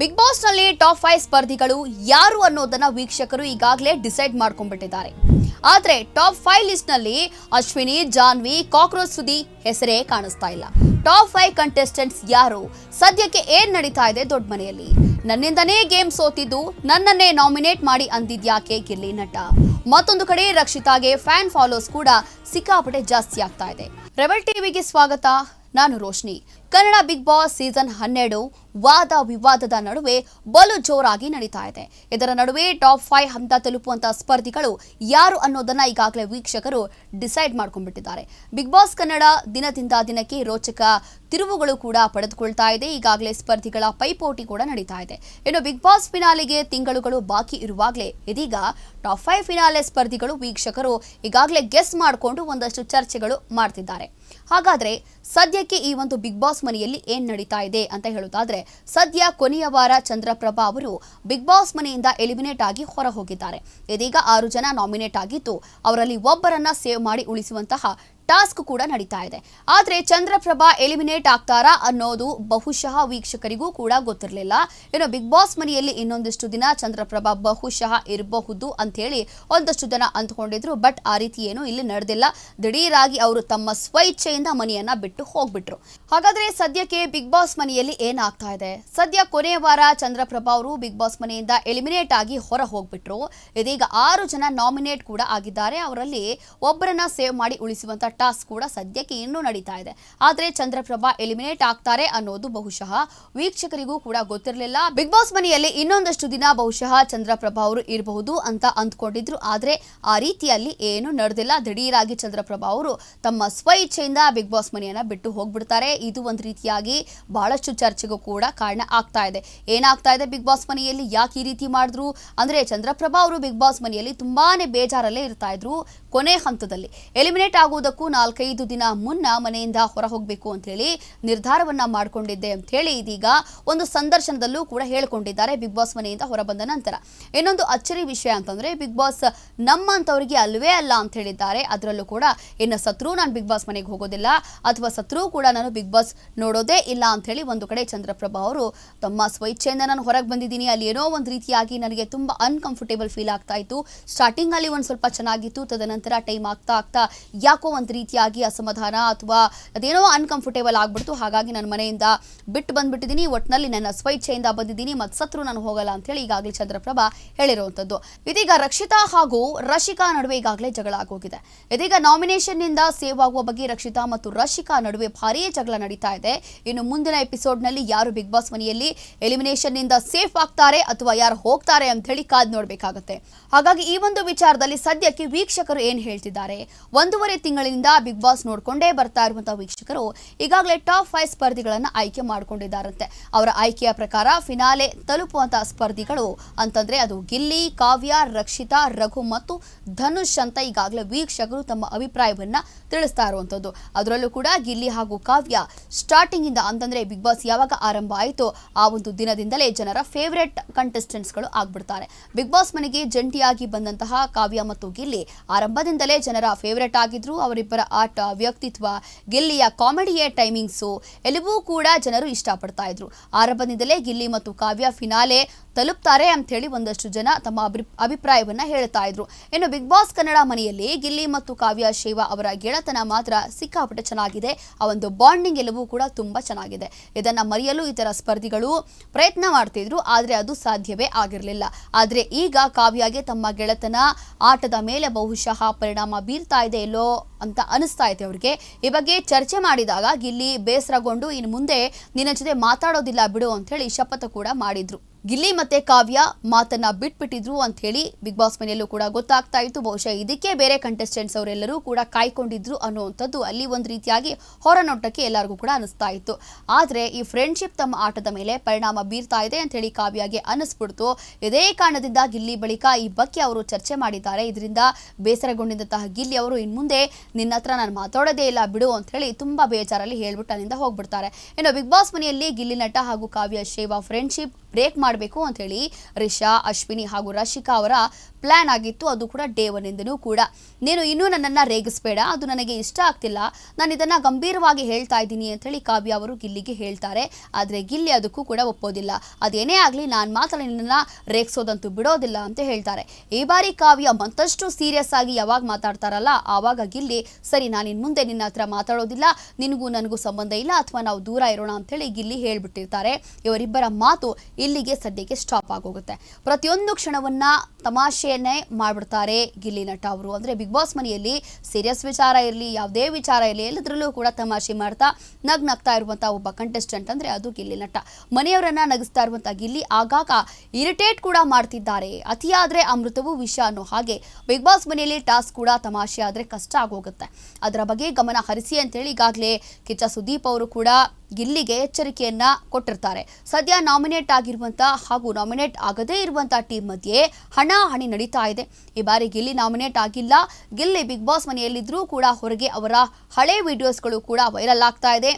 Big ಬಾಸ್ನಲ್ಲಿ top five ಸ್ಪರ್ಧಿಗಳು ಯಾರು ಅನ್ನೋದನ್ನ ವೀಕ್ಷಕರು ಈಗಾಗಲೇ ಡಿಸೈಡ್ ಮಾಡ್ಕೊಂಡ್ಬಿಟ್ಟಿದ್ದಾರೆ. ಆದ್ರೆ ಟಾಪ್ ಫೈವ್ ಲಿಸ್ಟ್ನಲ್ಲಿ ಅಶ್ವಿನಿ, ಜಾನ್ವಿ, ಕಾಕ್ರೋಚ್ ಸುದಿ ಹೆಸರೇ ಕಾಣಿಸ್ತಾ ಇಲ್ಲ. ಟಾಪ್ ಫೈವ್ ಕಂಟೆಸ್ಟೆಂಟ್ಸ್ ಯಾರು? ಸದ್ಯಕ್ಕೆ ಏನ್ ನಡೀತಾ ಇದೆ ದೊಡ್ಡ ಮನೆಯಲ್ಲಿ? ನನ್ನಿಂದನೇ ಗೇಮ್ ಸೋತಿದ್ದು ನನ್ನನ್ನೇ ನಾಮಿನೇಟ್ ಮಾಡಿ ಅಂದಿದ್ಯಾಕೆ ಗಿಲ್ಲಿ ನಟ? ಮತ್ತೊಂದು ಕಡೆ ರಕ್ಷಿತಾಗೆ ಫ್ಯಾನ್ ಫಾಲೋಸ್ ಕೂಡ ಸಿಕ್ಕಾಪಟ್ಟೆ ಜಾಸ್ತಿ ಆಗ್ತಾ ಇದೆ. ರೆಬಲ್ ಟಿವಿಗೆ ಸ್ವಾಗತ, ನಾನು Roshni. Kannada Big Boss season ಹನ್ನೆರಡು ವಾದ ವಿವಾದದ ನಡುವೆ ಬಲು ಜೋರಾಗಿ ನಡೀತಾ ಇದೆ. ಇದರ ನಡುವೆ ಟಾಪ್ ಫೈವ್ ಹಂತ ತಲುಪುವಂತಹ ಸ್ಪರ್ಧಿಗಳು ಯಾರು ಅನ್ನೋದನ್ನ ಈಗಾಗಲೇ ವೀಕ್ಷಕರು ಡಿಸೈಡ್ ಮಾಡ್ಕೊಂಡ್ಬಿಟ್ಟಿದ್ದಾರೆ. ಬಿಗ್ ಬಾಸ್ ಕನ್ನಡ ದಿನದಿಂದ ದಿನಕ್ಕೆ ರೋಚಕ ತಿರುವುಗಳು ಕೂಡ ಪಡೆದುಕೊಳ್ತಾ ಇದೆ. ಈಗಾಗಲೇ ಸ್ಪರ್ಧಿಗಳ ಪೈಪೋಟಿ ಕೂಡ ನಡೀತಾ ಇದೆ. ಇನ್ನು ಬಿಗ್ ಬಾಸ್ ಫಿನಾಲೆಗೆ ತಿಂಗಳುಗಳು ಬಾಕಿ ಇರುವಾಗಲೇ ಇದೀಗ ಟಾಪ್ ಫೈವ್ ಫಿನಾಲೆ ಸ್ಪರ್ಧಿಗಳು ವೀಕ್ಷಕರು ಈಗಾಗಲೇ ಗೆಸ್ ಮಾಡಿಕೊಂಡು ಒಂದಷ್ಟು ಚರ್ಚೆಗಳು ಮಾಡ್ತಿದ್ದಾರೆ. ಹಾಗಾದ್ರೆ ಸದ್ಯಕ್ಕೆ ಈ ಒಂದು ಬಿಗ್ ಬಾಸ್ ಮನೆಯಲ್ಲಿ ಏನ್ ನಡೀತಾ ಇದೆ ಅಂತ ಹೇಳೋದಾದ್ರೆ ಸದ್ಯ ಕೊನೆಯ ವಾರ ಚಂದ್ರಪ್ರಭಾ ಅವರು ಬಿಗ್ ಬಾಸ್ ಮನೆಯಿಂದ ಎಲಿಮಿನೇಟ್ ಆಗಿ ಹೊರ ಹೋಗಿದ್ದಾರೆ. ಇದೀಗ ಆರು ಜನ ನಾಮಿನೇಟ್ ಆಗಿದ್ದು, ಅವರಲ್ಲಿ ಒಬ್ಬರನ್ನ ಸೇವ್ ಮಾಡಿ ಉಳಿಸುವಂತಹ ಟಾಸ್ಕ್ ಕೂಡ ನಡೀತಾ ಇದೆ. ಆದ್ರೆ ಚಂದ್ರಪ್ರಭಾ ಎಲಿಮಿನೇಟ್ ಆಗ್ತಾರಾ ಅನ್ನೋದು ಬಹುಶಃ ವೀಕ್ಷಕರಿಗೂ ಕೂಡ ಗೊತ್ತಿರಲಿಲ್ಲ. ಇನ್ನು ಬಿಗ್ ಬಾಸ್ ಮನೆಯಲ್ಲಿ ಇನ್ನೊಂದಿಷ್ಟು ದಿನ ಚಂದ್ರಪ್ರಭಾ ಬಹುಶಃ ಇರಬಹುದು ಅಂತ ಹೇಳಿ ಒಂದಷ್ಟು ಜನ ಅಂದ್ಕೊಂಡಿದ್ರು. ಬಟ್ ಆ ರೀತಿ ಏನು ಇಲ್ಲಿ ನಡೆದಿಲ್ಲ. ದಿಢೀರಾಗಿ ಅವರು ತಮ್ಮ ಸ್ವಇಚ್ಛೆಯಿಂದ ಮನೆಯನ್ನ ಬಿಟ್ಟು ಹೋಗ್ಬಿಟ್ರು. ಹಾಗಾದ್ರೆ ಸದ್ಯಕ್ಕೆ ಬಿಗ್ ಬಾಸ್ ಮನೆಯಲ್ಲಿ ಏನಾಗ್ತಾ ಇದೆ? ಸದ್ಯ ಕೊನೆಯ ವಾರ ಚಂದ್ರಪ್ರಭಾ ಅವರು ಬಿಗ್ ಬಾಸ್ ಮನೆಯಿಂದ ಎಲಿಮಿನೇಟ್ ಆಗಿ ಹೊರ ಹೋಗ್ಬಿಟ್ರು. ಇದೀಗ ಆರು ಜನ ನಾಮಿನೇಟ್ ಕೂಡ ಆಗಿದ್ದಾರೆ. ಅವರಲ್ಲಿ ಒಬ್ಬರನ್ನ ಸೇವ್ ಮಾಡಿ ಉಳಿಸುವಂತ ಟಾಸ್ಕ್ ಕೂಡ ಸದ್ಯಕ್ಕೆ ಇನ್ನೂ ನಡೀತಾ ಇದೆ. ಆದ್ರೆ ಚಂದ್ರಪ್ರಭಾ ಎಲಿಮಿನೇಟ್ ಆಗ್ತಾರೆ ಅನ್ನೋದು ಬಹುಶಃ ವೀಕ್ಷಕರಿಗೂ ಕೂಡ ಗೊತ್ತಿರಲಿಲ್ಲ. ಬಿಗ್ ಬಾಸ್ ಮನೆಯಲ್ಲಿ ಇನ್ನೊಂದಷ್ಟು ದಿನ ಬಹುಶಃ ಚಂದ್ರಪ್ರಭಾ ಅವರು ಇರಬಹುದು ಅಂತ ಅಂದ್ಕೊಂಡಿದ್ರು. ಆದ್ರೆ ಆ ರೀತಿಯಲ್ಲಿ ಏನು ನಡೆದಿಲ್ಲ. ದಿಢೀರಾಗಿ ಚಂದ್ರಪ್ರಭಾ ಅವರು ತಮ್ಮ ಸ್ವಇಚ್ಛೆಯಿಂದ ಬಿಗ್ ಬಾಸ್ ಮನೆಯನ್ನ ಬಿಟ್ಟು ಹೋಗ್ಬಿಡ್ತಾರೆ. ಇದು ಒಂದು ರೀತಿಯಾಗಿ ಬಹಳಷ್ಟು ಚರ್ಚೆಗೂ ಕೂಡ ಕಾರಣ ಆಗ್ತಾ ಇದೆ. ಏನಾಗ್ತಾ ಇದೆ ಬಿಗ್ ಬಾಸ್ ಮನೆಯಲ್ಲಿ? ಯಾಕೆ ಈ ರೀತಿ ಮಾಡಿದ್ರು? ಅಂದ್ರೆ ಚಂದ್ರಪ್ರಭಾ ಅವರು ಬಿಗ್ ಬಾಸ್ ಮನೆಯಲ್ಲಿ ತುಂಬಾನೇ ಬೇಜಾರಲ್ಲೇ ಇರ್ತಾ ಇದ್ರು ಕೊನೆ ಹಂತದಲ್ಲಿ. ಎಲಿಮಿನೇಟ್ ಆಗುವುದಕ್ಕೂ ನಾಲ್ಕೈದು ದಿನ ಮುನ್ನ ಮನೆಯಿಂದ ಹೊರ ಹೋಗಬೇಕು ಅಂತ ಹೇಳಿ ನಿರ್ಧಾರವನ್ನ ಮಾಡಿಕೊಂಡಿದ್ದೆ ಅಂತ ಹೇಳಿ ಇದೀಗ ಒಂದು ಸಂದರ್ಶನದಲ್ಲೂ ಕೂಡ ಹೇಳಿಕೊಂಡಿದ್ದಾರೆ ಬಿಗ್ ಬಾಸ್ ಮನೆಯಿಂದ ಹೊರ ಬಂದ ನಂತರ. ಇನ್ನೊಂದು ಅಚ್ಚರಿ ವಿಷಯ ಅಂತಂದ್ರೆ ಬಿಗ್ ಬಾಸ್ ನಮ್ಮಂತವರಿಗೆ ಅಲ್ವೇ ಅಲ್ಲ ಅಂತ ಹೇಳಿದ್ದಾರೆ. ಅದರಲ್ಲೂ ಕೂಡ ಇನ್ನು ಸತ್ರು ನಾನು ಬಿಗ್ ಬಾಸ್ ಮನೆಗೆ ಹೋಗೋದಿಲ್ಲ, ಅಥವಾ ಸತ್ರು ಕೂಡ ನಾನು ಬಿಗ್ ಬಾಸ್ ನೋಡೋದೇ ಇಲ್ಲ ಅಂತ ಹೇಳಿ ಒಂದು ಕಡೆ ಚಂದ್ರಪ್ರಭಾ ಅವರು ತಮ್ಮ ಸ್ವಇಚ್ಛೆಯಿಂದ ನಾನು ಹೊರಗೆ ಬಂದಿದ್ದೀನಿ, ಅಲ್ಲಿ ಏನೋ ಒಂದು ರೀತಿಯಾಗಿ ನನಗೆ ತುಂಬಾ ಅನ್ಕಂಫರ್ಟೇಬಲ್ ಫೀಲ್ ಆಗ್ತಾ ಇತ್ತು. ಸ್ಟಾರ್ಟಿಂಗ್ ಅಲ್ಲಿ ಒಂದು ಸ್ವಲ್ಪ ಚೆನ್ನಾಗಿತ್ತು, ತದನಂತರ ಟೈಮ್ ಆಗ್ತಾ ಆಗ್ತಾ ಯಾಕೋ ಒಂದು ರೀತಿಯಾಗಿ ಅಸಮಾಧಾನ ಅಥವಾ ಅದೇನೋ ಅನ್ಕಂಫರ್ಟೇಬಲ್ ಆಗ್ಬಿಡ್ತು. ಹಾಗಾಗಿ ನನ್ನ ಮನೆಯಿಂದ ಬಿಟ್ಟು ಬಂದ್ಬಿಟ್ಟಿದ್ದೀನಿ. ಒಟ್ಟಿನಲ್ಲಿ ನನ್ನ ಸ್ವಇಚ್ಛೆಯಿಂದ ಬಂದಿದ್ದೀನಿ. ಮತ್ತು ಸತ್ರು ನಾನು ಹೋಗಲ್ಲ ಅಂತ ಹೇಳಿ ಈಗಾಗಲೇ ಚಂದ್ರಪ್ರಭಾ ಹೇಳಿರುವಂಥದ್ದು. ಇದೀಗ ರಕ್ಷಿತಾ ಹಾಗೂ ರಶಿಕಾ ನಡುವೆ ಈಗಾಗಲೇ ಜಗಳ ಆಗೋಗಿದೆ. ಇದೀಗ ನಾಮಿನೇಷನ್ನಿಂದ ಸೇವ್ ಆಗುವ ಬಗ್ಗೆ ರಕ್ಷಿತಾ ಮತ್ತು ರಶಿಕಾ ನಡುವೆ ಭಾರೀ ಜಗಳ ನಡೀತಾ ಇದೆ. ಇನ್ನು ಮುಂದಿನ ಎಪಿಸೋಡ್ನಲ್ಲಿ ಯಾರು ಬಿಗ್ ಬಾಸ್ ಮನೆಯಲ್ಲಿ ಎಲಿಮಿನೇಷನ್ನಿಂದ ಸೇಫ್ ಆಗ್ತಾರೆ ಅಥವಾ ಯಾರು ಹೋಗ್ತಾರೆ ಅಂತ ಹೇಳಿ ಕಾದ್ ನೋಡಬೇಕಾಗುತ್ತೆ. ಹಾಗಾಗಿ ಈ ಒಂದು ವಿಚಾರದಲ್ಲಿ ಸದ್ಯಕ್ಕೆ ವೀಕ್ಷಕರು ಏನ್ ಹೇಳ್ತಿದ್ದಾರೆ? ಒಂದೂವರೆ ತಿಂಗಳಿನಿಂದ ಬಿಗ್ ಬಾಸ್ ನೋಡಿಕೊಂಡೇ ಬರ್ತಾ ಇರುವಂತಹ ವೀಕ್ಷಕರು ಈಗಾಗಲೇ ಟಾಪ್ ಫೈವ್ ಸ್ಪರ್ಧಿಗಳನ್ನು ಆಯ್ಕೆ ಮಾಡಿಕೊಂಡಿದ್ದಾರಂತೆ. ಅವರ ಆಯ್ಕೆಯ ಪ್ರಕಾರ ಫಿನಾಲೆ ತಲುಪುವಂತಹ ಸ್ಪರ್ಧಿಗಳು ಅಂತಂದ್ರೆ ಅದು ಗಿಲ್ಲಿ, ಕಾವ್ಯ, ರಕ್ಷಿತಾ, ರಘು ಮತ್ತು ಧನುಷ್ ಅಂತ ಈಗಾಗಲೇ ವೀಕ್ಷಕರು ತಮ್ಮ ಅಭಿಪ್ರಾಯವನ್ನ ತಿಳಿಸ್ತಾ ಇರುವಂತದ್ದು. ಅದರಲ್ಲೂ ಕೂಡ ಗಿಲ್ಲಿ ಹಾಗೂ ಕಾವ್ಯ ಸ್ಟಾರ್ಟಿಂಗ್ ಇಂದ ಅಂತಂದ್ರೆ ಬಿಗ್ ಬಾಸ್ ಯಾವಾಗ ಆರಂಭ ಆಯಿತು ಆ ಒಂದು ದಿನದಿಂದಲೇ ಜನರ ಫೇವರೆಟ್ ಕಂಟೆಸ್ಟೆಂಟ್ಸ್ಗಳು ಆಗ್ಬಿಡ್ತಾರೆ. ಬಿಗ್ ಬಾಸ್ ಮನೆಗೆ ಜಂಟಿಯಾಗಿ ಬಂದಂತಹ ಕಾವ್ಯ ಮತ್ತು ಗಿಲ್ಲಿ ಆರಂಭದಿಂದಲೇ ಜನರ ಫೇವರೆಟ್ ಆಗಿದ್ರು ಅವರಿಬ್ಬರ ಆಟ, ವ್ಯಕ್ತಿತ್ವ, ಗಿಲ್ಲಿಯ ಕಾಮಿಡಿಯ ಟೈಮಿಂಗ್ಸು ಎಲ್ಲವೂ ಕೂಡ ಜನರು ಇಷ್ಟಪಡ್ತಾ ಇದ್ರು. ಆರಂಭದಿಂದಲೇ ಗಿಲ್ಲಿ ಮತ್ತು ಕಾವ್ಯ ಫಿನಾಲೆ ತಲುಪ್ತಾರೆ ಅಂತ ಹೇಳಿ ಒಂದಷ್ಟು ಜನ ತಮ್ಮ ಅಭಿ ಅಭಿಪ್ರಾಯವನ್ನ ಹೇಳ್ತಾ ಇದ್ರು. ಇನ್ನು ಬಿಗ್ ಬಾಸ್ ಕನ್ನಡ ಮನೆಯಲ್ಲಿ ಗಿಲ್ಲಿ ಮತ್ತು ಕಾವ್ಯ ಶೈವ ಅವರ ಗೆಳತನ ಮಾತ್ರ ಸಿಕ್ಕಾಪಟ್ಟೆ ಚೆನ್ನಾಗಿದೆ. ಆ ಒಂದು ಬಾಂಡಿಂಗ್ ಎಲ್ಲವೂ ಕೂಡ ತುಂಬಾ ಚೆನ್ನಾಗಿದೆ. ಇದನ್ನ ಮರೆಯಲು ಇತರ ಸ್ಪರ್ಧಿಗಳು ಪ್ರಯತ್ನ ಮಾಡ್ತಿದ್ರು ಆದರೆ ಅದು ಸಾಧ್ಯವೇ ಆಗಿರಲಿಲ್ಲ. ಆದರೆ ಈಗ ಕಾವ್ಯಗೆ ತಮ್ಮ ಗೆಳತನ ಆಟದ ಮೇಲೆ ಬಹುಶಃ ಪರಿಣಾಮ ಬೀರ್ತಾ ಇದೆ ಎಲ್ಲೋ ಅಂತ ಅನಿಸ್ತಾ ಇದೆ ಅವರಿಗೆ. ಈ ಬಗ್ಗೆ ಚರ್ಚೆ ಮಾಡಿದಾಗ ಗಿಲ್ಲಿ ಬೇಸರಗೊಂಡು, ಇನ್ನು ಮುಂದೆ ನಿನ್ನ ಜೊತೆ ಮಾತಾಡೋದಿಲ್ಲ ಬಿಡು ಅಂತ ಹೇಳಿ ಶಪಥ ಕೂಡ ಮಾಡಿದ್ರು. ಗಿಲ್ಲಿ ಮತ್ತೆ ಕಾವ್ಯ ಮಾತನ್ನ ಬಿಟ್ಬಿಟ್ಟಿದ್ರು ಅಂತ ಹೇಳಿ ಬಿಗ್ ಬಾಸ್ ಮನೆಯಲ್ಲೂ ಕೂಡ ಗೊತ್ತಾಗ್ತಾ ಇತ್ತು. ಬಹುಶಃ ಇದಕ್ಕೆ ಬೇರೆ ಕಂಟೆಸ್ಟೆಂಟ್ಸ್ ಅವರೆಲ್ಲರೂ ಕೂಡ ಕಾಯ್ಕೊಂಡಿದ್ರು ಅನ್ನುವಂಥದ್ದು ಅಲ್ಲಿ ಒಂದು ರೀತಿಯಾಗಿ ಹೊರನೋಟಕ್ಕೆ ಎಲ್ಲರಿಗೂ ಕೂಡ ಅನಿಸ್ತಾ ಇತ್ತು. ಆದ್ರೆ ಈ ಫ್ರೆಂಡ್ಶಿಪ್ ತಮ್ಮ ಆಟದ ಮೇಲೆ ಪರಿಣಾಮ ಬೀರ್ತಾ ಇದೆ ಅಂತ ಹೇಳಿ ಕಾವ್ಯಗೆ ಅನಿಸ್ಬಿಡ್ತು. ಇದೇ ಕಾರಣದಿಂದ ಗಿಲ್ಲಿ ಬಳಿಕ ಈ ಬಗ್ಗೆ ಅವರು ಚರ್ಚೆ ಮಾಡಿದ್ದಾರೆ. ಇದರಿಂದ ಬೇಸರಗೊಂಡಿದ್ದಂತಹ ಗಿಲ್ಲಿ ಅವರು ಇನ್ನು ಮುಂದೆ ನಿನ್ನ ಹತ್ರ ನಾನು ಮಾತಾಡೋದೇ ಇಲ್ಲ, ಬಿಡು ಅಂತ ಹೇಳಿ ತುಂಬಾ ಬೇಜಾರಲ್ಲಿ ಹೇಳ್ಬಿಟ್ಟು ಅಲ್ಲಿಂದ ಹೋಗ್ಬಿಡ್ತಾರೆ. ಇನ್ನು ಬಿಗ್ ಬಾಸ್ ಮನೆಯಲ್ಲಿ ಗಿಲ್ಲಿ ನಟ ಹಾಗೂ ಕಾವ್ಯ ಶೇವಾ ಫ್ರೆಂಡ್ಶಿಪ್ ಬ್ರೇಕ್ ಮಾಡಬೇಕು ಅಂತ ಹೇಳಿ ರಿಷಾ, ಅಶ್ವಿನಿ ಹಾಗೂ ರಶಿಕಾ ಅವರ ಪ್ಲಾನ್ ಆಗಿತ್ತು. ಅದು ಕೂಡ ಡೇ ಒನ್ ಇಂದನೂ ಕೂಡ. ನೀನು ಇನ್ನೂ ನನ್ನನ್ನು ರೇಗಿಸ್ಬೇಡ. ಅದು ನನಗೆ ಇಷ್ಟ ಆಗ್ತಿಲ್ಲ. ನಾನು ಇದನ್ನು ಗಂಭೀರವಾಗಿ ಹೇಳ್ತಾ ಇದ್ದೀನಿ ಅಂತ ಹೇಳಿ ಕಾವ್ಯ ಅವರು ಗಿಲ್ಲಿಗೆ ಹೇಳ್ತಾರೆ. ಆದರೆ ಗಿಲ್ಲಿ ಅದಕ್ಕೂ ಕೂಡ ಒಪ್ಪೋದಿಲ್ಲ. ಅದೇನೇ ಆಗಲಿ, ನಾನು ಮಾತ್ರ ನಿನ್ನನ್ನು ರೇಗಿಸೋದಂತೂ ಬಿಡೋದಿಲ್ಲ ಅಂತ ಹೇಳ್ತಾರೆ. ಈ ಬಾರಿ ಕಾವ್ಯ ಮತ್ತಷ್ಟು ಸೀರಿಯಸ್ ಆಗಿ ಯಾವಾಗ ಮಾತಾಡ್ತಾರಲ್ಲ, ಆವಾಗ ಗಿಲ್ಲಿ, ಸರಿ, ನಾನು ಇನ್ನು ಮುಂದೆ ನಿನ್ನ ಹತ್ರ ಮಾತಾಡೋದಿಲ್ಲ. ನಿನಗೂ ನನಗೂ ಸಂಬಂಧ ಇಲ್ಲ. ಅಥವಾ ನಾವು ದೂರ ಇರೋಣ ಅಂತೇಳಿ ಗಿಲ್ಲಿ ಹೇಳ್ಬಿಟ್ಟಿರ್ತಾರೆ. ಇವರಿಬ್ಬರ ಮಾತು ಇಲ್ಲಿಗೆ ಸದ್ಯಕ್ಕೆ ಸ್ಟಾಪ್ ಆಗೋಗುತ್ತೆ. ಪ್ರತಿಯೊಂದು ಕ್ಷಣವನ್ನ ತಮಾಷೆಯನ್ನೇ ಮಾಡ್ಬಿಡ್ತಾರೆ ಗಿಲ್ಲಿ ನಟ ಅವರು. ಅಂದ್ರೆ ಬಿಗ್ ಬಾಸ್ ಮನೆಯಲ್ಲಿ ಸೀರಿಯಸ್ ವಿಚಾರ ಇರಲಿ, ಯಾವುದೇ ವಿಚಾರ ಇರಲಿ, ಎಲ್ಲದರಲ್ಲೂ ಕೂಡ ತಮಾಷೆ ಮಾಡ್ತಾ ನಗ್ ನಗ್ತಾ ಇರುವಂಥ ಒಬ್ಬ ಕಂಟೆಸ್ಟೆಂಟ್ ಅಂದ್ರೆ ಅದು ಗಿಲ್ಲಿ ನಟ. ಮನೆಯವರನ್ನ ನಗಿಸ್ತಾ ಇರುವಂಥ ಗಿಲ್ಲಿ ಆಗಾಗ ಇರಿಟೇಟ್ ಕೂಡ ಮಾಡ್ತಿದ್ದಾರೆ. ಅತಿಯಾದ್ರೆ ಅಮೃತವು ವಿಷ ಅನ್ನೋ ಹಾಗೆ ಬಿಗ್ ಬಾಸ್ ಮನೆಯಲ್ಲಿ ಟಾಸ್ಕ್ ಕೂಡ ತಮಾಷೆ ಆದರೆ ಕಷ್ಟ ಆಗೋಗುತ್ತೆ. ಅದರ ಬಗ್ಗೆ ಗಮನ ಹರಿಸಿ ಅಂತೇಳಿ ಈಗಾಗಲೇ ಕಿಚ್ಚ ಸುದೀಪ್ ಅವರು ಕೂಡ ಗಿಲ್ಲಿಗೆ ಎಚ್ಚರಿಕೆಯನ್ನ ಕೊಟ್ಟಿರ್ತಾರೆ. ಸದ್ಯ ನಾಮಿನೇಟ್ ಆಗಿರುವಂತ ಹಾಗೂ ನಾಮಿನೇಟ್ ಆಗದೇ ಇರುವಂತ ಟೀಮ್ ಮಧ್ಯೆ ಹಣಾಹಣಿ ನಡೀತಾ ಇದೆ. ಈ ಬಾರಿ ಗಿಲ್ಲಿ ನಾಮಿನೇಟ್ ಆಗಿಲ್ಲ. ಗಿಲ್ಲಿ ಬಿಗ್ ಬಾಸ್ ಮನೆಯಲ್ಲಿದ್ರೂ ಕೂಡ ಹೊರಗೆ ಅವರ ಹಳೆ ವಿಡಿಯೋಸ್ಗಳು ಕೂಡ ವೈರಲ್ ಆಗ್ತಾ ಇದೆ.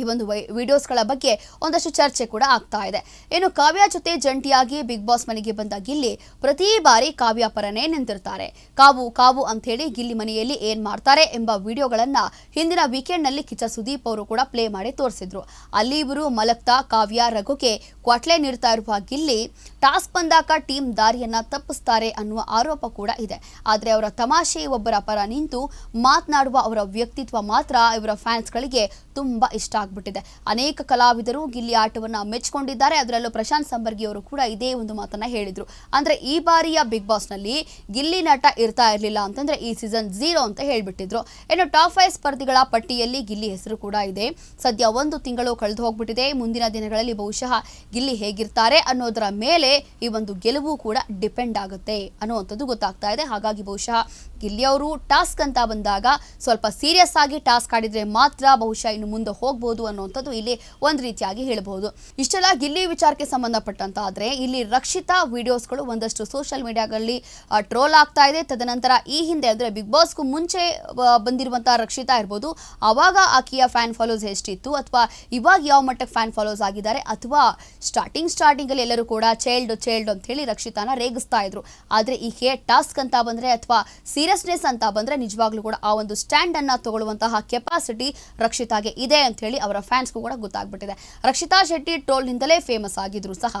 ಈ ಒಂದು ವಿಡಿಯೋಸ್ಗಳ ಬಗ್ಗೆ ಒಂದಷ್ಟು ಚರ್ಚೆ ಕೂಡ ಆಗ್ತಾ ಇದೆ. ಇನ್ನು ಕಾವ್ಯ ಜೊತೆ ಜಂಟಿಯಾಗಿ ಬಿಗ್ ಬಾಸ್ ಮನೆಗೆ ಬಂದ ಗಿಲ್ಲಿ ಪ್ರತಿ ಬಾರಿ ಕಾವ್ಯ ಪರನೇ ನಿಂತಿರ್ತಾರೆ. ಕಾವು ಕಾವು ಅಂಥೇಳಿ ಗಿಲ್ಲಿ ಮನೆಯಲ್ಲಿ ಏನ್ ಮಾಡ್ತಾರೆ ಎಂಬ ವಿಡಿಯೋಗಳನ್ನ ಹಿಂದಿನ ವೀಕೆಂಡ್ನಲ್ಲಿ ಕಿಚ್ಚ ಸುದೀಪ್ ಅವರು ಕೂಡ ಪ್ಲೇ ಮಾಡಿ ತೋರಿಸಿದ್ರು. ಅಲ್ಲಿ ಇವರು ಮಲಗ್ತಾ ಕಾವ್ಯ, ರಘುಗೆ ಕ್ವಾಟ್ಲೆ ನೀಡ್ತಾ ಇರುವ ಗಿಲ್ಲಿ ಟಾಸ್ಕ್ ಬಂದಾಗ ಟೀಮ್ ದಾರಿಯನ್ನ ತಪ್ಪಿಸ್ತಾರೆ ಅನ್ನುವ ಆರೋಪ ಕೂಡ ಇದೆ. ಆದರೆ ಅವರ ತಮಾಷೆ ಒಬ್ಬರ ಪರ ನಿಂತು ಮಾತನಾಡುವ ಅವರ ವ್ಯಕ್ತಿತ್ವ ಮಾತ್ರ ಇವರ ಫ್ಯಾನ್ಸ್ಗಳಿಗೆ ತುಂಬಾ ಇಷ್ಟ ಆಗ್ಬಿಟ್ಟಿದೆ. ಅನೇಕ ಕಲಾವಿದರು ಗಿಲ್ಲಿ ಆಟವನ್ನು ಮೆಚ್ಚಿಕೊಂಡಿದ್ದಾರೆ ಅದರಲ್ಲೂ ಪ್ರಶಾಂತ್ ಸಂಬರ್ಗಿ ಅವರು ಕೂಡ ಇದೇ ಒಂದು ಮಾತನ್ನ ಹೇಳಿದ್ರು. ಅಂದ್ರೆ ಈ ಬಾರಿಯ ಬಿಗ್ ಬಾಸ್ನಲ್ಲಿ ಗಿಲ್ಲಿ ನಟ ಇರ್ತಾ ಇರಲಿಲ್ಲ ಅಂತಂದ್ರೆ ಈ ಸೀಸನ್ ಝೀರೋ ಅಂತ ಹೇಳ್ಬಿಟ್ಟಿದ್ರು. ಇನ್ನು ಟಾಪ್ ಫೈವ್ ಸ್ಪರ್ಧಿಗಳ ಪಟ್ಟಿಯಲ್ಲಿ ಗಿಲ್ಲಿ ಹೆಸರು ಕೂಡ ಇದೆ. ಸದ್ಯ ಒಂದು ತಿಂಗಳು ಕಳೆದು ಹೋಗ್ಬಿಟ್ಟಿದೆ. ಮುಂದಿನ ದಿನಗಳಲ್ಲಿ ಬಹುಶಃ ಗಿಲ್ಲಿ ಹೇಗಿರ್ತಾರೆ ಅನ್ನೋದರ ಮೇಲೆ ಈ ಒಂದು ಗೆಲುವು ಕೂಡ ಡಿಪೆಂಡ್ ಆಗುತ್ತೆ ಅನ್ನುವಂಥದ್ದು ಗೊತ್ತಾಗ್ತಾ ಇದೆ. ಹಾಗಾಗಿ ಬಹುಶಃ ಗಿಲ್ಲಿ ಅವರು ಟಾಸ್ಕ್ ಅಂತ ಬಂದಾಗ ಸ್ವಲ್ಪ ಸೀರಿಯಸ್ ಆಗಿ ಟಾಸ್ಕ್ ಆಡಿದ್ರೆ ಮಾತ್ರ ಬಹುಶಃ ಇನ್ನು ಮುಂದೆ ಹೋಗ್ಬೋದು ಅನ್ನುವಂಥದ್ದು ಇಲ್ಲಿ ಒಂದು ರೀತಿಯಾಗಿ ಹೇಳಬಹುದು ಇಷ್ಟೆಲ್ಲ ಗಿಲ್ಲಿ ವಿಚಾರಕ್ಕೆ ಸಂಬಂಧಪಟ್ಟಂತ ಆದ್ರೆ ಇಲ್ಲಿ ರಕ್ಷಿತಾ ವಿಡಿಯೋಸ್ಗಳು ಒಂದಷ್ಟು ಸೋಷಿಯಲ್ ಮೀಡಿಯಾಗಳಲ್ಲಿ ಟ್ರೋಲ್ ಆಗ್ತಾ ಇದೆ. ತದನಂತರ ಈ ಹಿಂದೆ ಅಂದ್ರೆ ಬಿಗ್ ಬಾಸ್ಗೂ ಮುಂಚೆ ಬಂದಿರುವಂತಹ ರಕ್ಷಿತಾ ಇರ್ಬೋದು. ಆವಾಗ ಆಕೆಯ ಫ್ಯಾನ್ ಫಾಲೋಸ್ ಎಷ್ಟಿತ್ತು? ಅಥವಾ ಇವಾಗ ಯಾವ ಮಟ್ಟಕ್ಕೆ ಫ್ಯಾನ್ ಫಾಲೋಸ್ ಆಗಿದ್ದಾರೆ? ಅಥವಾ ಸ್ಟಾರ್ಟಿಂಗ್ ಸ್ಟಾರ್ಟಿಂಗ್ ಅಲ್ಲಿ ಎಲ್ಲರೂ ಕೂಡ ಚೈಲ್ಡ್ ಚೈಲ್ಡ್ ಅಂತ ಹೇಳಿ ರಕ್ಷಿತಾನ ರೇಗಿಸ್ತಾ ಇದ್ರು. ಆದ್ರೆ ಈಕೆ ಟಾಸ್ಕ್ ಅಂತ ಬಂದ್ರೆ ಅಥವಾ ಸೀರಿಯಸ್ನೆಸ್ ಅಂತ ಬಂದ್ರೆ ನಿಜವಾಗ್ಲೂ ಕೂಡ ಆ ಒಂದು ಸ್ಟ್ಯಾಂಡ್ ಅನ್ನ ತಗೊಳ್ಳುವಂತಹ ಕೆಪಾಸಿಟಿ ರಕ್ಷಿತಾಗೆ ಇದೆ ಅಂತ ಹೇಳಿ ಅವರ ಫ್ಯಾನ್ಸ್ಗೂ ಕೂಡ ಗೊತ್ತಾಗ್ಬಿಟ್ಟಿದೆ. ರಕ್ಷಿತಾ ಶೆಟ್ಟಿ ಟ್ರೋಲ್ನಿಂದಲೇ ಫೇಮಸ್ ಆಗಿದ್ರು ಸಹ.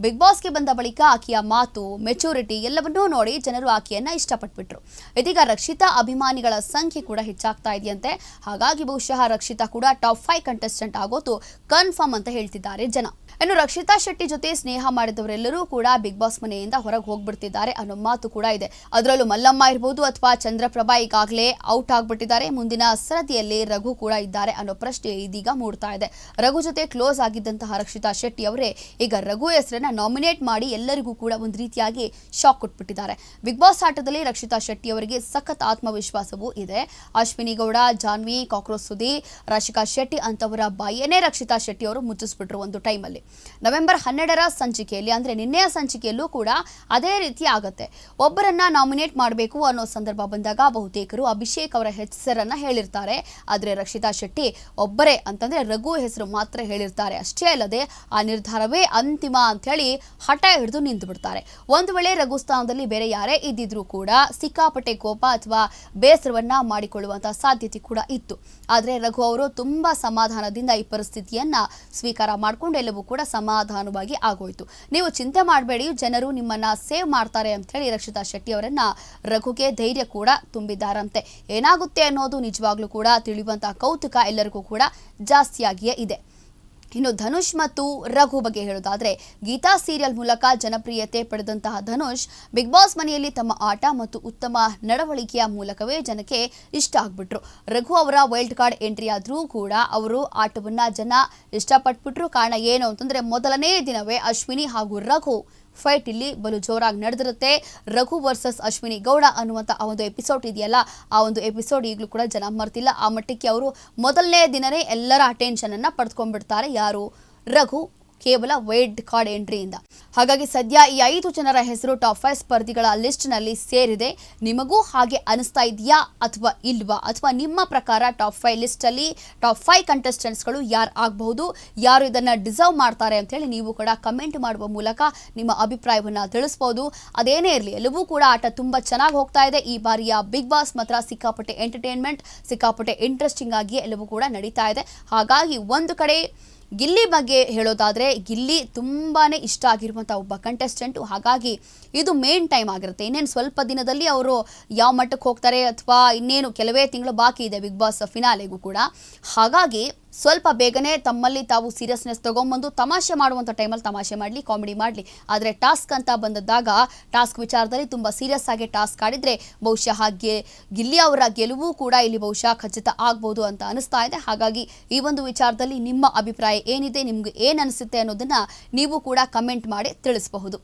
ಬಿಗ್ ಬಾಸ್ಗೆ ಬಂದ ಬಳಿಕ ಆಕೆಯ ಮಾತು ಮೆಚುರಿಟಿ ಎಲ್ಲವನ್ನೂ ನೋಡಿ ಜನರು ಆಕೆಯನ್ನ ಇಷ್ಟಪಟ್ಬಿಟ್ರು. ಇದೀಗ ರಕ್ಷಿತಾ ಅಭಿಮಾನಿಗಳ ಸಂಖ್ಯೆ ಕೂಡ ಹೆಚ್ಚಾಗ್ತಾ ಇದೆಯಂತೆ. ಹಾಗಾಗಿ ಬಹುಶಃ ರಕ್ಷಿತಾ ಕೂಡ ಟಾಪ್ ಫೈವ್ ಕಂಟೆಸ್ಟೆಂಟ್ ಆಗೋದು ಕನ್ಫರ್ಮ್ ಅಂತ ಹೇಳ್ತಿದ್ದಾರೆ ಜನ. ಇನ್ನು ರಕ್ಷಿತಾ ಶೆಟ್ಟಿ ಜೊತೆ ಸ್ನೇಹ ಮಾಡಿದವರೆಲ್ಲರೂ ಕೂಡ ಬಿಗ್ ಬಾಸ್ ಮನೆಯಿಂದ ಹೊರಗೆ ಹೋಗ್ಬಿಡ್ತಿದ್ದಾರೆ ಅನ್ನೋ ಮಾತು ಕೂಡ ಇದೆ. ಅದರಲ್ಲೂ ಮಲ್ಲಮ್ಮ ಇರ್ಬೋದು ಅಥವಾ ಚಂದ್ರಪ್ರಭಾ ಈಗಾಗಲೇ ಔಟ್ ಆಗಿಬಿಟ್ಟಿದ್ದಾರೆ. ಮುಂದಿನ ಸರದಿಯಲ್ಲಿ ರಘು ಕೂಡ ಇದ್ದಾರೆ ಅನ್ನೋ ಪ್ರಶ್ನೆ ಇದೀಗ ಮೂಡ್ತಾ ಇದೆ. ರಘು ಜೊತೆ ಕ್ಲೋಸ್ ಆಗಿದ್ದಂತಹ ರಕ್ಷಿತಾ ಶೆಟ್ಟಿ ಅವರೇ ಈಗ ರಘು ಹೆಸರನ್ನ ನಾಮಿನೇಟ್ ಮಾಡಿ ಎಲ್ಲರಿಗೂ ಕೂಡ ಒಂದು ರೀತಿಯಾಗಿ ಶಾಕ್ ಕೊಟ್ಬಿಟ್ಟಿದ್ದಾರೆ. ಬಿಗ್ ಬಾಸ್ ಆಟದಲ್ಲಿ ರಕ್ಷಿತಾ ಶೆಟ್ಟಿ ಅವರಿಗೆ ಸಖತ್ ಆತ್ಮವಿಶ್ವಾಸವೂ ಇದೆ. ಅಶ್ವಿನಿ ಗೌಡ, ಜಾನ್ವಿ, ಕಾಕ್ರೋಚ್ ಸುದಿ ರಾಶಿಕಾ ಶೆಟ್ಟಿ ಅಂತವರ ಬಾಯಿಯನ್ನೇ ರಕ್ಷಿತಾ ಶೆಟ್ಟಿ ಅವರು ಮುಚ್ಚಿಸ್ಬಿಟ್ರು ಒಂದು ಟೈಮಲ್ಲಿ ನವೆಂಬರ್ ಹನ್ನೆರಡರ ಸಂಚಿಕೆಯಲ್ಲಿ, ಅಂದ್ರೆ ನಿನ್ನೆಯ ಸಂಚಿಕೆಯಲ್ಲೂ ಕೂಡ ಅದೇ ರೀತಿ ಆಗುತ್ತೆ. ಒಬ್ಬರನ್ನ ನಾಮಿನೇಟ್ ಮಾಡಬೇಕು ಅನ್ನೋ ಸಂದರ್ಭ ಬಂದಾಗ ಬಹುತೇಕರು ಅಭಿಷೇಕ್ ಅವರ ಹೆಸರನ್ನು ಹೇಳಿರ್ತಾರೆ. ಆದರೆ ರಕ್ಷಿತಾ ಶೆಟ್ಟಿ ಒಬ್ಬರೇ ಅಂತಂದ್ರೆ ರಘು ಹೆಸರು ಮಾತ್ರ ಹೇಳಿರ್ತಾರೆ. ಅಷ್ಟೇ ಅಲ್ಲದೆ ಆ ನಿರ್ಧಾರವೇ ಅಂತಿಮ ಅಂತ ಹೇಳಿ ಹಠ ಹಿಡಿದು ನಿಂತು ಬಿಡ್ತಾರೆ. ಒಂದು ವೇಳೆ ರಘು ಸ್ಥಾನದಲ್ಲಿ ಬೇರೆ ಯಾರೇ ಇದ್ದಿದ್ರೂ ಕೂಡ ಸಿಕ್ಕಾಪಟ್ಟೆ ಕೋಪ ಅಥವಾ ಬೇಸರವನ್ನ ಮಾಡಿಕೊಳ್ಳುವಂತಹ ಸಾಧ್ಯತೆ ಕೂಡ ಇತ್ತು. ಆದರೆ ರಘು ಅವರು ತುಂಬಾ ಸಮಾಧಾನದಿಂದ ಈ ಪರಿಸ್ಥಿತಿಯನ್ನ ಸ್ವೀಕಾರ ಮಾಡಿಕೊಂಡು ಎಲ್ಲವೂ ಕೂಡ ಸಮಾಧಾನವಾಗಿ ಆಗೋಯ್ತು. ನೀವು ಚಿಂತೆ ಮಾಡಬೇಡಿ, ಜನರು ನಿಮ್ಮನ್ನ ಸೇವ್ ಮಾಡ್ತಾರೆ ಅಂತ ಹೇಳಿ ರಕ್ಷಿತಾ ಶೆಟ್ಟಿ ಅವರನ್ನ ರಘುಗೆ ಧೈರ್ಯ ಕೂಡ ತುಂಬಿದ್ದಾರಂತೆ. ಏನಾಗುತ್ತೆ ಅನ್ನೋದು ನಿಜವಾಗ್ಲೂ ಕೂಡ ತಿಳಿಯುವಂತಹ ಕೌತುಕ ಎಲ್ಲರಿಗೂ ಕೂಡ ಜಾಸ್ತಿಯಾಗಿಯೇ ಇದೆ. ಇನ್ನು ಧನುಷ್ ಮತ್ತು ರಘು ಬಗ್ಗೆ ಹೇಳೋದಾದ್ರೆ ಗೀತಾ ಸೀರಿಯಲ್ ಮೂಲಕ ಜನಪ್ರಿಯತೆ ಪಡೆದಂತಹ ಧನುಷ್ ಬಿಗ್ ಬಾಸ್ ಮನೆಯಲ್ಲಿ ತಮ್ಮ ಆಟ ಮತ್ತು ಉತ್ತಮ ನಡವಳಿಕೆಯ ಮೂಲಕವೇ ಜನಕ್ಕೆ ಇಷ್ಟ ಆಗ್ಬಿಟ್ರು. ರಘು ಅವರ ವೈಲ್ಡ್ ಕಾರ್ಡ್ ಎಂಟ್ರಿ ಆದರೂ ಕೂಡ ಅವರು ಆಟವನ್ನ ಜನ ಇಷ್ಟಪಟ್ಬಿಟ್ರು. ಕಾರಣ ಏನು ಅಂತಂದ್ರೆ, ಮೊದಲನೇ ದಿನವೇ ಅಶ್ವಿನಿ ಹಾಗೂ ರಘು ಫೈಟ್ ಇಲ್ಲಿ ಬಲು ಜೋರಾಗಿ ನಡೆದಿರುತ್ತೆ. ರಘು ವರ್ಸಸ್ ಅಶ್ವಿನಿ ಗೌಡ ಅನ್ನುವಂಥ ಆ ಒಂದು ಎಪಿಸೋಡ್ ಇದೆಯಲ್ಲ, ಆ ಒಂದು ಎಪಿಸೋಡ್ ಈಗಲೂ ಕೂಡ ಜನ ಮರ್ತಿಲ್ಲ. ಆ ಮಟ್ಟಕ್ಕೆ ಅವರು ಮೊದಲನೇ ದಿನನೇ ಎಲ್ಲರ ಅಟೆನ್ಷನನ್ನು ಪಡೆದುಕೊಂಡ್ಬಿಡ್ತಾರೆ ಯಾರು? ರಘು. ಕೇವಲ ವೈಲ್ಡ್ ಕಾರ್ಡ್ ಎಂಟ್ರಿಯಿಂದ. ಹಾಗಾಗಿ ಸದ್ಯ ಈ ಐದು ಜನರ ಹೆಸರು ಟಾಪ್ ಫೈವ್ ಸ್ಪರ್ಧಿಗಳ ಲಿಸ್ಟ್ನಲ್ಲಿ ಸೇರಿದೆ. ನಿಮಗೂ ಹಾಗೆ ಅನಿಸ್ತಾ ಇದೆಯಾ ಅಥವಾ ಇಲ್ವಾ? ಅಥವಾ ನಿಮ್ಮ ಪ್ರಕಾರ ಟಾಪ್ ಫೈವ್ ಲಿಸ್ಟಲ್ಲಿ ಟಾಪ್ ಫೈವ್ ಕಂಟೆಸ್ಟೆಂಟ್ಸ್ಗಳು ಯಾರು ಆಗಬಹುದು? ಯಾರು ಇದನ್ನು ಡಿಸರ್ವ್ ಮಾಡ್ತಾರೆ ಅಂತೇಳಿ ನೀವು ಕೂಡ ಕಮೆಂಟ್ ಮಾಡುವ ಮೂಲಕ ನಿಮ್ಮ ಅಭಿಪ್ರಾಯವನ್ನು ತಿಳಿಸ್ಬೋದು. ಅದೇನೇ ಇರಲಿ, ಎಲ್ಲವೂ ಕೂಡ ಆಟ ತುಂಬ ಚೆನ್ನಾಗಿ ಹೋಗ್ತಾ ಇದೆ. ಈ ಬಾರಿಯ ಬಿಗ್ ಬಾಸ್ ಮಾತ್ರ ಸಿಕ್ಕಾಪಟ್ಟೆ ಎಂಟರ್ಟೈನ್ಮೆಂಟ್ ಸಿಕ್ಕಾಪಟ್ಟೆ ಇಂಟ್ರೆಸ್ಟಿಂಗ್ ಆಗಿ ಎಲ್ಲವೂ ಕೂಡ ನಡೀತಾ ಇದೆ. ಹಾಗಾಗಿ ಒಂದು ಕಡೆ ಗಿಲ್ಲಿ ಬಗ್ಗೆ ಹೇಳೋದಾದರೆ ಗಿಲ್ಲಿ ತುಂಬಾ ಇಷ್ಟ ಆಗಿರುವಂಥ ಒಬ್ಬ ಕಂಟೆಸ್ಟೆಂಟು ಹಾಗಾಗಿ ಇದು ಮೇನ್ ಟೈಮ್ ಆಗಿರುತ್ತೆ. ಇನ್ನೇನು ಸ್ವಲ್ಪ ದಿನದಲ್ಲಿ ಅವರು ಯಾವ ಮಟ್ಟಕ್ಕೆ ಹೋಗ್ತಾರೆ ಅಥವಾ ಇನ್ನೇನು ಕೆಲವೇ ತಿಂಗಳು ಬಾಕಿ ಇದೆ ಬಿಗ್ ಬಾಸ್ ಫಿನಾಲೆಗೂ ಕೂಡ. ಹಾಗಾಗಿ ಸ್ವಲ್ಪ ಬೇಗನೆ ತಮ್ಮಲ್ಲಿ ತಾವು ಸೀರಿಯಸ್ನೆಸ್ ತಗೊಂಬಂದು ತಮಾಷೆ ಮಾಡುವಂಥ ಟೈಮಲ್ಲಿ ತಮಾಷೆ ಮಾಡಲಿ ಕಾಮಿಡಿ ಮಾಡಲಿ. ಆದರೆ ಟಾಸ್ಕ್ ಅಂತ ಬಂದದ್ದಾಗ ಟಾಸ್ಕ್ ವಿಚಾರದಲ್ಲಿ ತುಂಬ ಸೀರಿಯಸ್ ಆಗಿ ಟಾಸ್ಕ್ ಆಡಿದರೆ ಬಹುಶಃ ಹಾಗೆ ಗಿಲ್ಲಿ ಅವರ ಗೆಲುವು ಕೂಡ ಇಲ್ಲಿ ಬಹುಶಃ ಖಚಿತ ಆಗ್ಬೋದು ಅಂತ ಅನಿಸ್ತಾ ಇದೆ. ಹಾಗಾಗಿ ಈ ಒಂದು ವಿಚಾರದಲ್ಲಿ ನಿಮ್ಮ ಅಭಿಪ್ರಾಯ ಏನಿದೆ, ನಿಮ್ಗೆ ಏನು ಅನಿಸುತ್ತೆ ಅನ್ನೋದನ್ನು ನೀವು ಕೂಡ ಕಮೆಂಟ್ ಮಾಡಿ ತಿಳಿಸಬಹುದು.